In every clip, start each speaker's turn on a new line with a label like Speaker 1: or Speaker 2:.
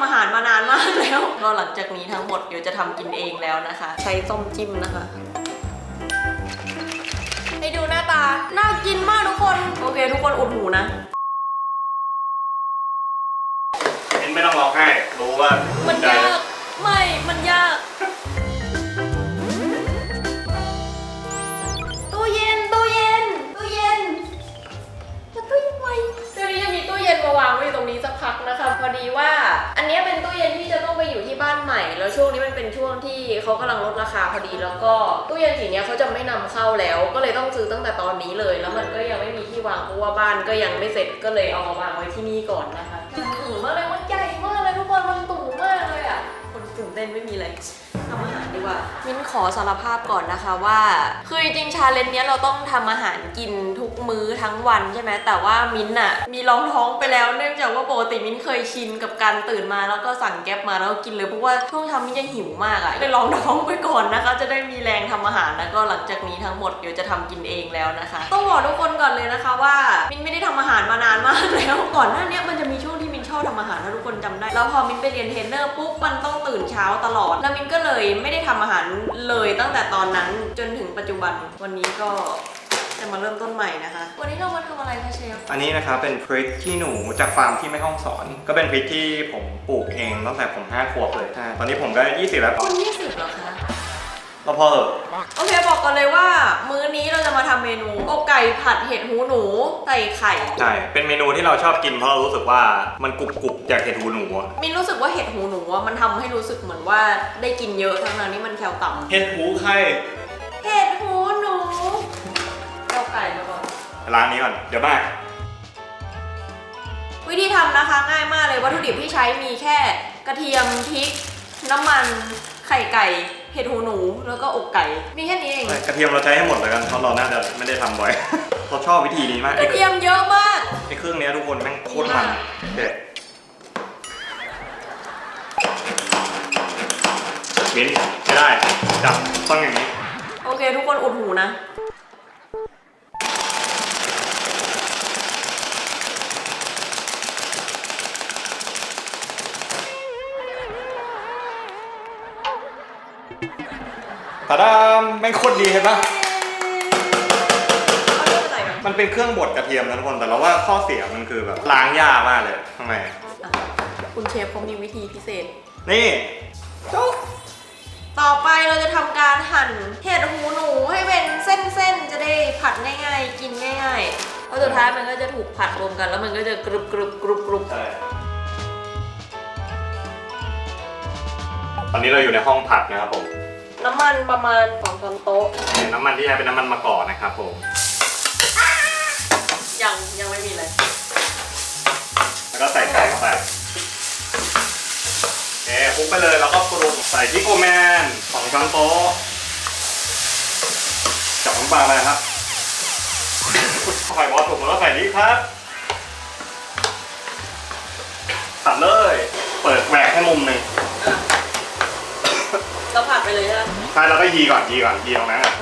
Speaker 1: ำอาหารมานานมากแล้วก็หลังจากนี้ทั้งหมดเดี๋ยวจะทำกินเองแล้วนะคะ ใช้ต้มจิ้มนะคะให้ดูหน้าตา น่ากินมากทุกคน โอเค ทุกคนอุดหูนะ
Speaker 2: เห็นไม่ต้องร้องไห้รู้ว่า
Speaker 1: มัน
Speaker 2: ใจ
Speaker 1: ยาก ไม่ มันยาก ตู้เย็น ตู้เย็น ตู้เย็นจะตู้เย็นไหมเดี๋ยวนี้จะมีตู้เย็นมาวางไว้อยู่ตรงนี้สักพักนะคะ พอดีว่า อันเนี้ยเป็นตู้เย็นที่จะต้องไปอยู่ที่บ้านใหม่ แล้วช่วงนี้มันเป็นช่วงที่เขากำลังลดราคาพอดี แล้วก็ตู้เย็นสีเนี้ยเขาจะไม่นำเข้าแล้ว ก็เลยต้องซื้อตั้งแต่ตอนนี้เลย แล้วมันก็ยังไม่มีที่วางเพราะว่าบ้านก็ยังไม่เสร็จก็เลยเอามาวางไว้ที่นี่ก่อนนะคะมันถือมากเลยมันใหญ่มากเลยทุกคนมันตู่มากเลยอะคนตื่นเต้นไม่มีอะไรทำอาหารดีกว่ามิ้นขอสารภาพก่อนนะคะว่า คือจริงๆชาเลนจ์เนี้ยเราต้องทำอาหารกินทุกมื้อทั้งวันใช่ไหมแต่ว่ามิ้นอะมีรองท้องไปแล้วเนื่องจากว่าปกติมิ้นเคยชินกับการตื่นมาแล้วก็สั่งแก๊ปมาแล้วก็กินเลยเพราะว่าช่วงทำมิ้นยังหิวมากอะเลยรองท้องไปก่อนนะคะ จะได้มีแรงทำอาหารแล้วก็หลังจากนี้ทั้งหมดเดี๋ยวจะทำกินเองแล้วนะคะ ต้องบอกทุกคนก่อนเลยนะคะว่ามิ้นไม่ได้ทำอาหารมานานมากแล้วก่อนหน้านี้มันจะมีช่วง อบทำอาหารถ้าทุกคนจำได้ แล้วพอมิ้นท์ไปเรียนเทรนเนอร์ปุ๊บมันต้องตื่นเช้าตลอด แล้วมิ้นท์ก็เลยไม่ได้ทำอาหารเลยตั้งแต่ตอนนั้นจนถึงปัจจุบัน วันนี้ก็จะมาเริ่มต้นใหม่นะคะ วันนี้เรามาทำอะไรคะเชฟ
Speaker 2: อันนี้นะครับเป็นพริกขี้หนูจากฟาร์มที่แม่ห้องสอน ก็เป็นพริกที่ผมปลูกเองตั้งแต่ผม5ขวบเลยใช่ตอนนี้ผมก็20แล้ว
Speaker 1: คุณยี่สิบ เหรอคะ
Speaker 2: เราพอเหอะ
Speaker 1: โอเคบอกก่อนเลยว่า มื้อนี้เราจะมาทำเมนูอกไก่ผัดเห็ดหูหนูใส่ไข่
Speaker 2: ใช่ เป็นเมนูที่เราชอบกินเพราะเรารู้สึกว่ามันกรุบกรุบๆจากเห็ดหูหนูอะ
Speaker 1: มินรู้สึกว่าเห็ดหูหนูอะมันทำให้รู้สึกเหมือนว่าได้กินเยอะทั้งนั้นที่มันแคลต่ำ
Speaker 2: เห็ดหูใคร
Speaker 1: เห็ดหูหนูเอาไก่มาก่อน
Speaker 2: ร้านนี้ก่อน เดี๋ยวมา
Speaker 1: วิธีทำนะคะง่ายมากเลยวัตถุดิบที่ใช้มีแค่กระเทียมพริก น้ำมันไข่ไก่ เห็ดหูหนูแล้วก็อกไก่มีแค่นี้เอง
Speaker 2: กระเทียมเราใช้ให้หมดเลยกันเพราะเราน่าจะไม่ได้ทำบ่อยเราชอบวิธีนี้มาก
Speaker 1: ก
Speaker 2: ไอ้
Speaker 1: ระเทียมเยอะมาก
Speaker 2: ไอ้เครื่องเนี้ยทุกคนแม่งโคตรมันเด็ดมิ้นไม่ได้จับต้องอย่างนี้
Speaker 1: โอเค ทุกคนอุดหูนะ
Speaker 2: ตาดามแม่งโคตรดีเห็นปะ
Speaker 1: เอาเรื่องอะไรกัน
Speaker 2: มันเป็นเครื่องบดกระเทียมนะทุกคน แต่เราว่าข้อเสียมันคือแบบล้างยากมากเลยข้างใน
Speaker 1: อะคุณเชฟเขามีวิธีพิเศษ
Speaker 2: นี่จุ๊บ
Speaker 1: ต่อไปเราจะทำการหั่นเห็ดหูหนูให้เป็นเส้นๆ จะได้ผัดง่ายๆ กินง่ายๆเพราะสุดท้ายมันก็จะถูกผัดรวมกัน แล้วมันก็จะกรุบกรุบกรุบกรุบ
Speaker 2: ใช่ตอนนี้เราอยู่ในห้องผัดนะครับผม
Speaker 1: น้ำมันประมาณสองช้อนโต๊ะ
Speaker 2: น้ำมันที่ใช้เป็นน้ำมันมะกอกนะครับผม
Speaker 1: ยังยังไม่มีเลย
Speaker 2: แล้วก็ใส่ไก่เข้าไปโอเคคลุกไปเลยแล้วก็ปรุงใส่พริกโกแมนสองช้อนโต๊ะจับน้ำปลาไปนะครับไข่บอสถูกแล้วก็ใส่นี้ครับตัดเลย เปิดแหวกให้มุมหนึ่ง
Speaker 1: เราผัดไปเลย ใช่ไหม
Speaker 2: ใช่แล้วก็ยีก่อนยีก่อนยีตรงนั้นอะ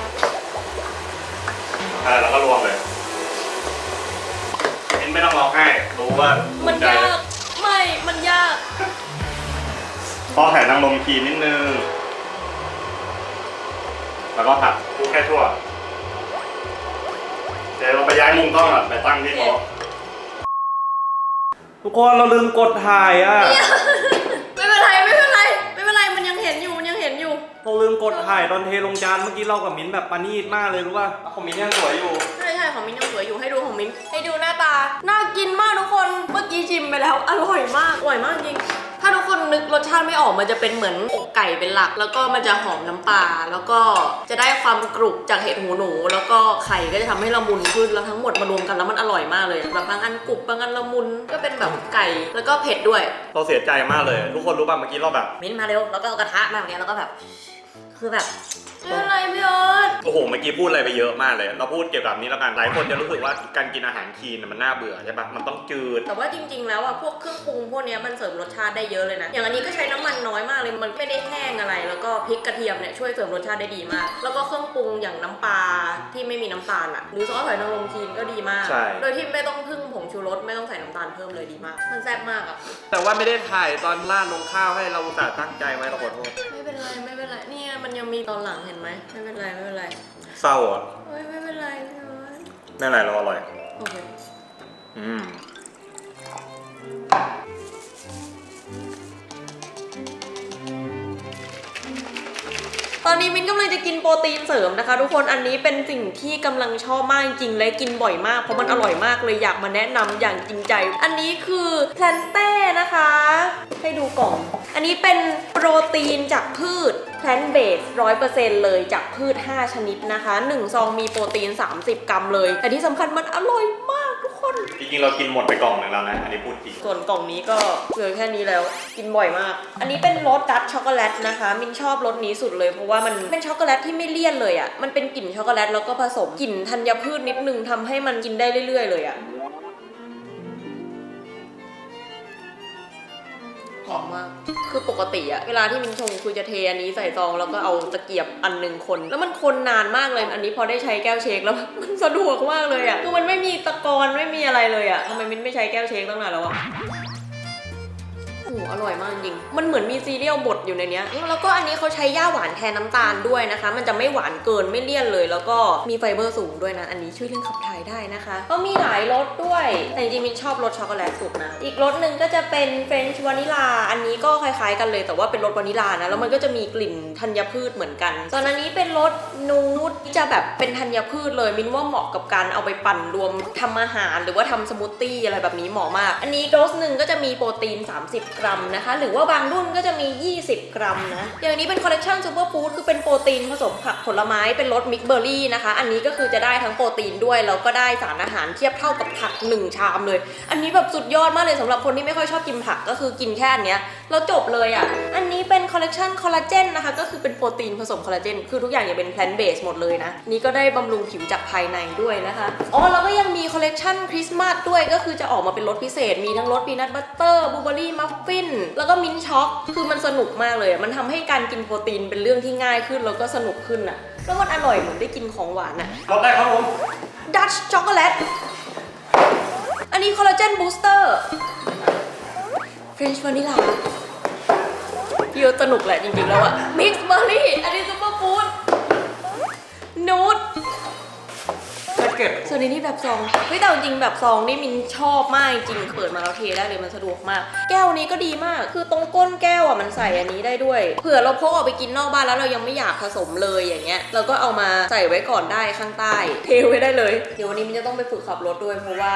Speaker 2: เออแล้วก็รวมเลยเอ็นไม่ต้องร้องไห้รู้ว่า
Speaker 1: มัน
Speaker 2: ใจ
Speaker 1: ยาก ไม่ มันยาก
Speaker 2: พอแผ่นนางลมครีมนิดนึง แล้วก็ผัดคลุกแค่ทั่ว เดี๋ยวเราไปย้ายมุมกล้องอะไปตั้งที่โต๊ะทุกคนเราลืมกดถ่ายอะ ลืมกดถ่ายตอนเทลงจานเมื่อกี้เรากับมิ้นท์แบบปานีตมากเลยรู้ป่ะของมิ้นท์ยังสวยอยู่
Speaker 1: ใช่ใช่ของมิ้นยังสวยอยู่ให้ดูของมิ้นให้ดูหน้าตา น่ากินมากทุกคน เมื่อกี้ชิมไปแล้ว อร่อยมาก อร่อยมากจริง ถ้าทุกคนนึกรสชาติไม่ออกมันจะเป็นเหมือนอกไก่เป็นหลัก แล้วก็มันจะหอมน้ำปลา แล้วก็จะได้ความกรุบจากเห็ดหูหนู แล้วก็ไข่ก็จะทำให้ละมุนขึ้น แล้วทั้งหมดมารวมกันแล้วมันอร่อยมากเลยแบบบางอันกรุบบางอันละมุน ก็เป็นแบบไก่ แล้วก็เผ็ดด้วย
Speaker 2: เราเสียใจมากเลย ทุกคนรู้ป่ะเมื่อกี้เราแบบ
Speaker 1: มิ้นมาเร็ว แล้วก็เอากระทะมาแบบนี้แล้วก็แบบ คือแบบ ไม่เป็นไรพี่เอิร์ธ
Speaker 2: โอ้โห เมื่อกี้พูดอะไรไปเยอะมากเลย เราพูดเกี่ยวกับนี้แล้วกัน หลายคนจะรู้สึกว่าการกินอาหารคลีนน่ะมันน่าเบื่อใช่ปะมันต้องจืด
Speaker 1: แต่ว่าจริง ๆ แล้วอะพวกเครื่องปรุงพวกเนี้ยมันเสริมรสชาติได้เยอะเลยนะ อย่างอันนี้ก็ใช้น้ำมันน้อยมากเลยมันไม่ได้แห้งอะไร แล้วก็พริกกระเทียมเนี่ยช่วยเสริมรสชาติได้ดีมาก แล้วก็เครื่องปรุงอย่างน้ำปลาที่ไม่มีน้ำตาลอะหรือซอสหอยนางรมคลีนก็ดีมาก
Speaker 2: ใช่
Speaker 1: โดยที่ไม่ต้องพึ่งผงชูรสไม่ต้องใส่น้ำตาลเพิ่มเลยดีมาก มันแซ่บมากอะ
Speaker 2: แต่ว่าไม่ได้ถ่ายตอนราดลงข้าวให้เราอุตส่าห์ตั้งใจไว้เราขอโทษ
Speaker 1: ไม่เป็นไรไม่เป็นไรนี่ไงมันยังมีตอนหลังเห็นไหมไม่เป็นไรไม่เป็นไร
Speaker 2: เศร้าอะ
Speaker 1: เฮ้ยไม่เป็นไรพี่เอิร์ธ
Speaker 2: ไม่เป็นไรเราอร่อย
Speaker 1: โอเค
Speaker 2: อืม
Speaker 1: ตอนนี้มินกำลังจะกินโปรตีนเสริมนะคะ ทุกคนอันนี้เป็นสิ่งที่กำลังชอบมากจริงๆและกินบ่อยมากเพราะมันอร่อยมากเลยอยากมาแนะนำอย่างจริงใจ อันนี้คือแพลนเต้นะคะ ให้ดูกล่อง อันนี้เป็นโปรตีน จากพืชแพลนเบสร้อยเปอร์เซ็นต์เลยจากพืช 5 ชนิดนะคะ1ซองมีโปรตีน 30 กรัมเลย แต่ที่สำคัญมันอร่อยมากทุกคน
Speaker 2: จริงๆเรากินหมดไปกล่องหนึ่งแล้วนะ อันนี้พูดจริง
Speaker 1: ส่วนกล่องนี้ก็เหลือแค่นี้แล้วกินบ่อยมาก อันนี้เป็นรสดัตช็อกโกแลตนะคะ มินชอบรสนี้สุดเลยเพราะว่ามันเป็นช็อกโกแลตที่ไม่เลี่ยนเลยอะ่ะมันเป็นกลิ่นช็อกโกแลตแล้วก็ผสมกลิ่นธัญพืชนิดนึงทำให้มันกินได้เรื่อยๆเลยอะ่ะ หอมมาก คือปกติอะเวลาที่มินชงคือจะเทอันนี้ใส่ซองแล้วก็เอาตะเกียบอันหนึ่งคน แล้วมันคนนานมากเลย อันนี้พอได้ใช้แก้วเชคแล้วมันสะดวกมากเลยอะคือมันไม่มีตะกอนไม่มีอะไรเลยอะทำไมมินไม่ใช้แก้วเชคตั้งนานแล้วอะ อร่อยมากจริง มันเหมือนมีซีเรียลบดอยู่ในเนี้ย แล้วก็อันนี้เขาใช้ย่าหวานแทนน้ำตาลด้วยนะคะ มันจะไม่หวานเกินไม่เลี่ยนเลย แล้วก็มีไฟเบอร์สูงด้วยนะ อันนี้ช่วยเรื่องขับถ่ายได้นะคะ ก็มีหลายรสด้วย แต่จริงๆมินชอบรสช็อกโกแลตสุดนะ อีกรสหนึ่งก็จะเป็นเฟรนช์วานิลา อันนี้ก็คล้ายๆกันเลย แต่ว่าเป็นรสวานิลานะ แล้วมันก็จะมีกลิ่นธัญพืชเหมือนกัน ส่วนอันนี้เป็นรสนูดที่จะแบบเป็นธัญพืชเลย มินว่าเหมาะกับการเอาไปปั่นรวมทำอาหาร หรือว่าทำสมูทตี้อะไรแบบนี้เหมาะมาก อันนี้โดสหนึ่งก็จะมีโปรตีน 30 กรัมนะคะ หรือว่าบางรุ่นก็จะมี 20 กรัมนะ อย่างนี้เป็นคอลเลคชันซูเปอร์ฟู้ดคือเป็นโปรตีนผสมผักผลไม้เป็นรสมิกเบอร์รี่นะคะ อันนี้ก็คือจะได้ทั้งโปรตีนด้วย แล้วก็ได้สารอาหารเทียบเท่ากับผัก 1 ชามเลย อันนี้แบบสุดยอดมากเลยสำหรับคนที่ไม่ค่อยชอบกินผักก็คือกินแค่อันเนี้ย แล้วจบเลยอะ อันนี้เป็นคอลเลคชันคอลลาเจนนะคะ ก็คือเป็นโปรตีนผสมคอลลาเจน คือทุกอย่างจะเป็นแพลนเบสหมดเลยนะ นี่ก็ได้บำรุงผิวจากภายในด้วยนะคะ อ๋อ แล้วก็ยังมีคอลเลคชันคริสต์มาสด้วย ก็คือจะออกมาเป็นรสพิเศษ มีทั้งรสปีนัทบัตเตอร์บลูเบอรี่มัฟฟิน แล้วก็มิ้นท์ช็อก คือมันสนุกมากเลยอะมันทำให้การกินโปรตีนเป็นเรื่องที่ง่ายขึ้น แล้วก็สนุกขึ้นอะ แล้วมันอร่อยเหมือนได้กินของหวานอะ
Speaker 2: รสได้ครับผม
Speaker 1: ดัชช็อกโกแลต อันนี้คอลลาเจนบูสเตอร์เฟรนช์วานิลาพี่ว่าสนุกแหละจริงๆแล้วอะมิกซ์เบอร์รี่อันนี้ซุปเปอร์ฟู้ดนูด
Speaker 2: แพ็กเกจ
Speaker 1: ส่วนอันนี้แบบซองเฮ้ยแต่จริงๆแบบซองนี่มินชอบมากจริงๆเปิดมาแล้วเทได้เลยมันสะดวกมาก แก้วนี้ก็ดีมาก คือตรงก้นแก้วอะมันใส่อันนี้ได้ด้วยเผื่อเราพกออกไปกินนอกบ้านแล้วเรายังไม่อยากผสมเลยอย่างเงี้ย เราก็เอามาใส่ไว้ก่อนได้ข้างใต้ เทไว้ได้เลย เดี๋ยววันนี้มินจะต้องไปฝึกขับรถด้วยเพราะว่า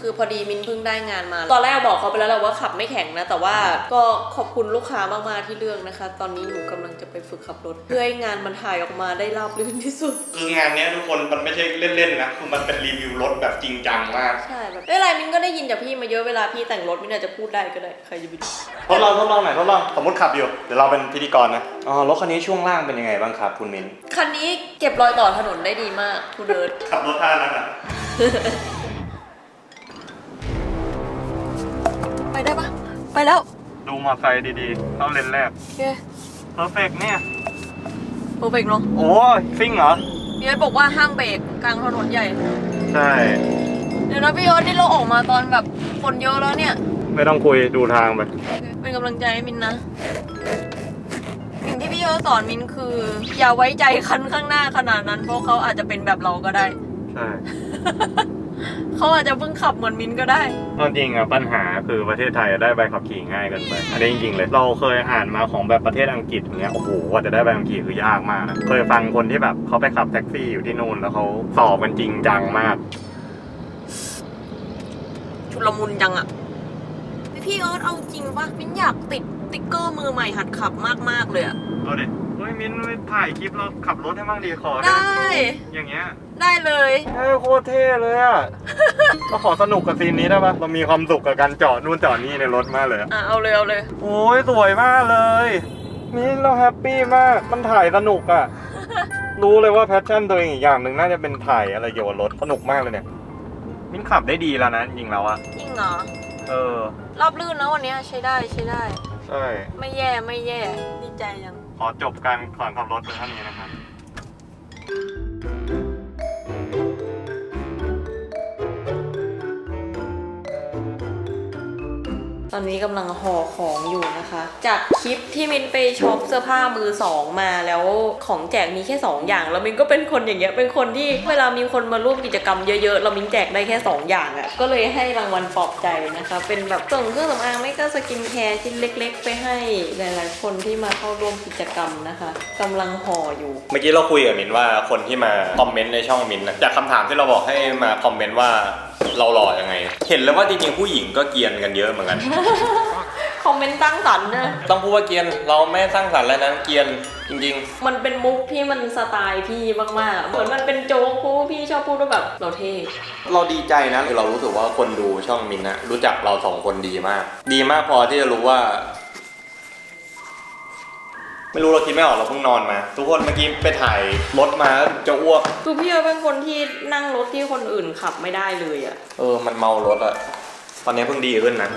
Speaker 1: คือพอดีมินเพิ่งได้งานมา ตอนแรกบอกเขาไปแล้วแหละว่าขับไม่แข็งนะ แต่ว่าก็ขอบคุณลูกค้ามากๆที่เลือกนะคะ ตอนนี้หนูกำลังจะไปฝึกขับรถ เพื่อให้งานมันถ่ายออกมาได้ราบรื่นที่สุด
Speaker 2: คืองานเนี้ยทุกคนมันไม่ใช่เล่นๆนะคือมันเป็นรีวิวรถแบบจริงจังมาก
Speaker 1: ใช่แบบไม่เป็นไรมินก็ได้ยินจากพี่มาเยอะเวลาพี่แต่งรถมินอาจจะพูดได้ก็ได้ใครจะไปรู้
Speaker 2: ทดลองทดลองหน่อยทดลองสมมติขับอยู่เดี๋ยวเราเป็นพิธีกรนะอ๋อรถคันนี้ช่วงล่างเป็นยังไงบ้างครับคุณมิน
Speaker 1: คันนี้เก็บรอยต่อถนนได้ดีมากคุณเดิน
Speaker 2: ขับรถท่านั้นอะ
Speaker 1: ไปแล้ว
Speaker 2: ดูมอเตอร์ไซค์ดีๆ เข้าเลนแรก
Speaker 1: โอเค
Speaker 2: เพอร์เฟกเนี่ย
Speaker 1: โปรเฟกเนาะ
Speaker 2: โอ้ยซิ่งเหรอ
Speaker 1: พี่เอิร์ธบอกว่าห้ามเบรกกลางถนนใหญ่
Speaker 2: ใช่
Speaker 1: เดี๋ยวนะพี่เอิร์ธนี่เราออกมาตอนแบบคนเยอะแล้วเนี่ย
Speaker 2: ไม่ต้องคุยดูทางไป
Speaker 1: เป็นกำลังใจให้มินนะ สิ่งที่พี่เอิร์ธสอนมินคือ อย่าไว้ใจคันข้างหน้าขนาดนั้น เพราะเขาอาจจะเป็นแบบเราก็ได้
Speaker 2: ใช่
Speaker 1: เขาอาจจะเพิ่งขับเหมือนมินก็ได้
Speaker 2: ตอนจริงอะปัญหาคือประเทศไทยได้ใบขับขี่ง่ายเกินไป อันนี้จริงๆเลย เราเคยอ่านมาของแบบประเทศอังกฤษอย่างเงี้ย โอ้โหกว่าจะได้ใบขับขี่คือยากมากนะเคยฟังคนที่แบบเขาไปขับแท็กซี่อยู่ที่นู่นแล้วเขาสอบกันจริงจังมาก
Speaker 1: ชุลมุนจังอะพี่เอิร์ธเอาจริงปะมินอยากติดติ๊กเกอร์มือใหม่หัดขับมากๆเลยอะ
Speaker 2: เอาดิเฮ้ยมิ้นถ่ายคลิปเราขับรถให้บ้างดีขอ
Speaker 1: ได้
Speaker 2: อย่างเงี้ย
Speaker 1: ได้เลย
Speaker 2: เออโคตรเท่เลยอะเราขอสนุกกับซีนนี้ได้ปะเรามีความสุขกับการจอดนู่นจอดนี่ในรถมากเลยอะ
Speaker 1: อะเอาเลยเอาเลย
Speaker 2: โอ้ยสวยมากเลย นี่เราแฮปปี้มาก มันถ่ายสนุกอะ รู้เลยว่าแพชชั่นตัวเองอีกอย่างหนึ่งน่าจะเป็นถ่ายอะไรเกี่ยวกับรถสนุกมากเลยเนี่ย มินขับได้ดีแล้วนะจริงๆแล้วอะ
Speaker 1: จริงเหรอ
Speaker 2: เออ
Speaker 1: รอบลื่นนะวันเนี้ยใช้ได้ใช้ได้
Speaker 2: ใช่
Speaker 1: ไม่แย่ไม่แย่ ดีใจยัง
Speaker 2: ขอจบการสอนขับรถเป็นเท่านี้นะครับ
Speaker 1: อนนี้กำลังห่อของอยู่นะคะ จากคลิปที่มินไปช็อปเสื้อผ้ามือสองมาแล้วของแจกมีแค่ 2 อย่าง แล้วมินก็เป็นคนอย่างเงี้ยเป็นคนที่เวลามีคนมาร่วมกิจกรรมเยอะๆเรามินแจกได้แค่ 2 อย่างอะ่ะก็เลยให้รางวัลปลอบใจนะคะ เป็นแบบส่งเครื่องสำอางไม่ก็สกินแคร์ชิ้นเล็ก ๆ ไปให้หลายๆคนที่มาเข้าร่วมกิจกรรมนะคะกำลังห่ออยู่
Speaker 2: เมื่อกี้เราคุยกับมินว่าคนที่มาคอมเมนต์ในช่องมินนะจากคำถามที่เราบอกให้มาคอมเมนต์ว่า เราหล่อยังไง เห็นแล้วว่าจริงๆผู้หญิงก็เกรียนกันเยอะเหมือนกัน
Speaker 1: คอมเมนต์ตั้งสรรค์นะ
Speaker 2: ต้องพูดว่าเกรียนเราไม่สร้างสรรค์แล้วนะเกรียนจริง
Speaker 1: มันเป็นมุกที่มันสไตล์พี่มากๆ เหมือนมันเป็นโจ๊กเพราะว่าพี่ชอบพูดว่าแบบเราเท่
Speaker 2: ๆ เราดีใจนะคือเรารู้สึกว่าคนดูช่องมินนะรู้จักเราสองคนดีมาก ดีมากพอที่จะรู้ว่า ไม่รู้เราคิดไม่ออกเราเพิ่งนอนมา ทุกคนเมื่อกี้ไปถ่ายรถมาจะอ้วก
Speaker 1: คือพี่เอ๋เป็นคนที่นั่งรถที่คนอื่นขับไม่ได้เลยอะ
Speaker 2: เออ มันเมารถอะตอนนี้เพิ่งดีขึ้นนะ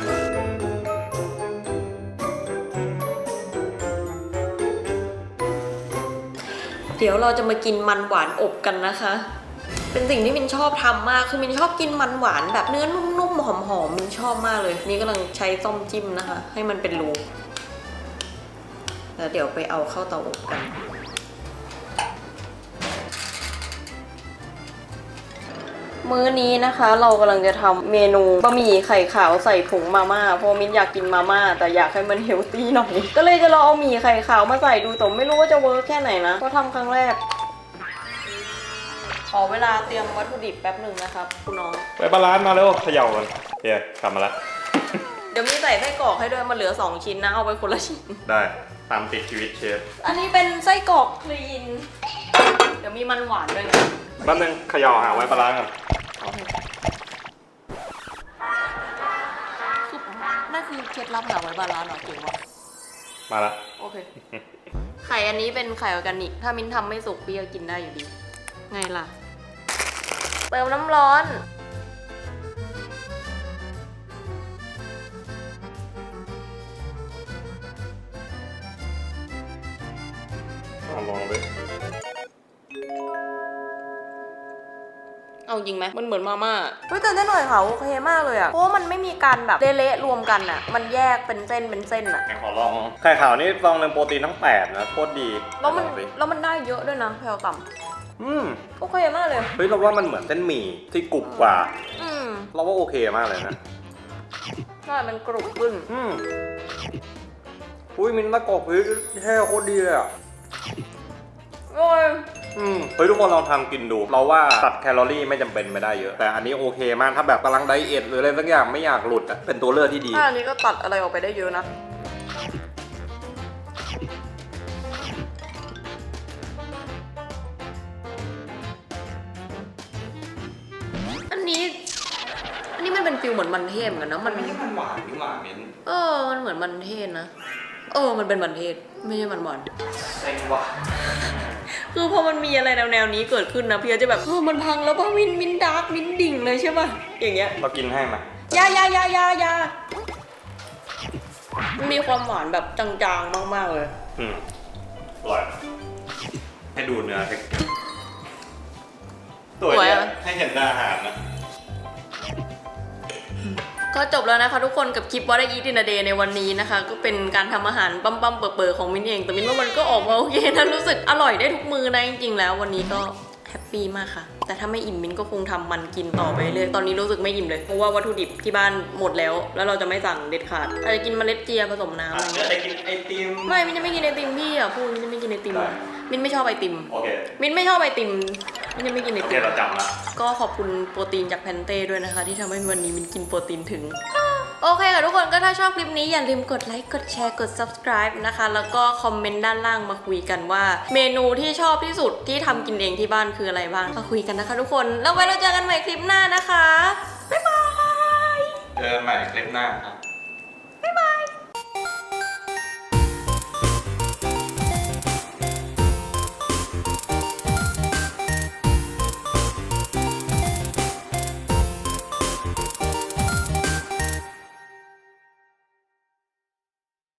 Speaker 1: เดี๋ยวเราจะมากินมันหวานอบกันนะคะ เป็นสิ่งที่มินชอบทำมาก คือมินชอบกินมันหวานแบบเนื้อนุ่มๆหอมๆมินชอบมากเลย นี่กำลังใช้ส้อมจิ้มนะคะ ให้มันเป็นรู แล้วเดี๋ยวไปเอาเข้าเตาอบกัน มื้อนี้นะคะเรากำลังจะทำเมนูบะหมี่ไข่ขาวใส่ผงมาม่าเพราะมินอยากกินมาม่าแต่อยากให้มันเฮลตี้หน่อย ก็เลยจะลองเอาหมี่ไข่ขาวมาใส่ดูแต่ไม่รู้ว่าจะเวิร์กแค่ไหนนะเพราะทำครั้งแรก ขอเวลาเตรียมวัตถุดิบแป๊บหนึ่งนะครับคุณน้อง
Speaker 2: ไปบาลานซ์มาแล้วเขย่ากันเดี๋ยวกลับมาละ
Speaker 1: เดี๋ยวมีใส่ไส้กรอกให้ด้วยมันเหลือ 2 ชิ้นนะ เอาไปคนละชิ้น
Speaker 2: ได้ ตามติดชีวิตเชฟ
Speaker 1: อันนี้เป็นไส้กรอกคลีน เดี๋ยวมีมันหวานด้วยนะ
Speaker 2: แป๊บนึงเขย่าหาไว้บาลานซ์กัน
Speaker 1: โอเคคือนั่นคือเคล็ดลับหาไว้บาลานซ์เหรอเก่งว่ะ
Speaker 2: มาละ
Speaker 1: โอเค ไข่อันนี้เป็นไข่ออร์แกนิก ถ้ามิ้นทำไม่สุกพี่ก็กินได้อยู่ดี ไงล่ะ เติมน้ำร้อน เอาจริงไหมมันเหมือนมาม่าเฮ้ยแต่ได้หน่อยค่ะโอเคมากเลยอะเพราะว่ามันไม่มีการแบบเละๆรวมกันอะมันแยกเป็นเส้นเป็นเส้นอะ
Speaker 2: ขอลองไข่ขาวนี่ฟองหนึ่งโปรตีนทั้ง8นะโคตรดี
Speaker 1: แล้วมัน
Speaker 2: ลองดิ
Speaker 1: แล้วมันได้เยอะด้วยนะแพลวต่
Speaker 2: อืมำ
Speaker 1: โอเคมากเลย
Speaker 2: เฮ้ยเราว่ามันเหมือนเส้นหมี่ที่กรุบกว่า
Speaker 1: อืม
Speaker 2: เราว่าโอเคมากเลยนะ
Speaker 1: ใช่มันกรุบขึ้น
Speaker 2: อืมอุ้ยมินตะกอกพริกแค่โคตรดีเลยอะ
Speaker 1: โอ้ย
Speaker 2: อืมเฮ้ยทุกคนลองทำกินดู เราว่าตัดแคลอรี่ไม่จำเป็นไม่ได้เยอะ แต่อันนี้โอเคมากถ้าแบบกำลังไดเอทหรืออะไรสักอย่างไม่อยากหลุดอะเป็นตัวเลือกที่ดี
Speaker 1: ถ้าอันนี้ก็ตัดอะไรออกไปได้เยอะนะ อันนี้ อันนี้มันเป็นฟิลเหมือนมันเทศเหมือนกันนะมัน
Speaker 2: ไม่ใช่มันหวานนี่หวานมิน
Speaker 1: เออ มันเหมือนมันเทศนะ เออ มันเป็นมันเทศ ไม่ใช่มันหวาน
Speaker 2: เซ็งว่ะ
Speaker 1: คือพอมันมีอะไรแนวๆนี้เกิดขึ้นนะพี่จะแบบเออมันพังแล้วป่ะวินวินดาร์กวินดิ่งเลยใช่ป่ะอย่างเงี้ย
Speaker 2: เรากินให้ไหม
Speaker 1: อยาอยาอยาอยาอยามันมีความหวานแบบจางๆมากๆเลย
Speaker 2: อืมอร่อยให้ดูเนื้อเท็กสวย
Speaker 1: สวย
Speaker 2: เนี่ย
Speaker 1: อะ
Speaker 2: ให้เห็นหน้าอาหารนะ
Speaker 1: ก็จบแล้วนะคะทุกคนกับคลิปว่าได้อีทินาเดย์ในวันนี้นะคะ ก็เป็นการทำอาหารปั๊มปั๊มๆเปิดๆของมินเอง แต่มินว่ามันก็ออกมาโอเคนะรู้สึกอร่อยได้ทุกมือนะจริงๆแล้ววันนี้ก็แฮปปี้มากค่ะ แต่ถ้าไม่อิ่มมินก็คงทำมันกินต่อไปเรื่อยตอนนี้รู้สึกไม่อิ่มเลย เพราะว่าวัตถุดิบที่บ้านหมดแล้ว แล้วเราจะไม่สั่งเด็ดขาดอาจจะกินเมล็ดเจียผสมน้ำอะไร
Speaker 2: เดี๋ยว
Speaker 1: เงี้ย
Speaker 2: จะกินไอติม
Speaker 1: ไม่มินจะไม่กินไอติมพี่อะพูดมินจะไม่กินไอติม
Speaker 2: ได้
Speaker 1: มินไม่ชอบไอติม
Speaker 2: โอเค
Speaker 1: มินไม่ชอบไอติม มินจะไม่กินไอ
Speaker 2: โอเค
Speaker 1: ติม
Speaker 2: เราจำละ
Speaker 1: ก็ขอบคุณโปรตีนจากแพนเต้ด้วยนะคะ ที่ทำให้วันนี้มินกินโปรตีนถึง โอเคค่ะทุกคนก็ถ้าชอบคลิปนี้อย่าลืมกดไลค์กดแชร์กด subscribe นะคะ แล้วก็คอมเมนต์ด้านล่างมาคุยกันว่า เมนูที่ชอบที่สุดที่ทำกินเองที่บ้านคืออะไรบ้างมาคุยกันนะคะทุกคน แล้วไว้เราเจอกันใหม่คลิปหน้านะคะ บ๊ายบาย
Speaker 2: เจอกันใหม่คลิปหน้าครับ